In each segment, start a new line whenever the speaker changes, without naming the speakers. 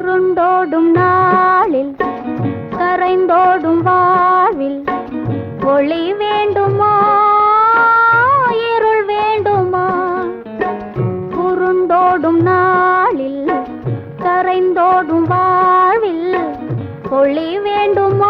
உருண்டோடும் நாளில் கரைந்தோடும் வாழ்வில் ஒளி வேண்டுமா இருள் வேண்டுமா? உருண்டோடும் நாளில் கரைந்தோடும் வாழ்வில் ஒளி வேண்டுமா?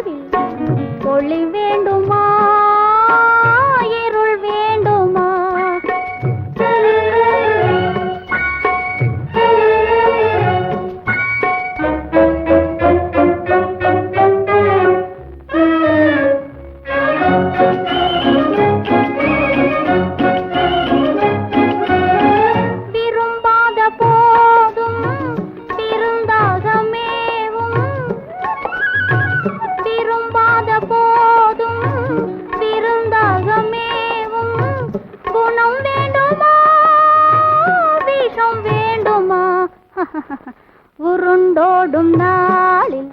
உருண்டோடும் நாளில்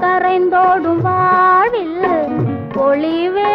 கரைந்தோடும் வாழ்வில் பொழிவே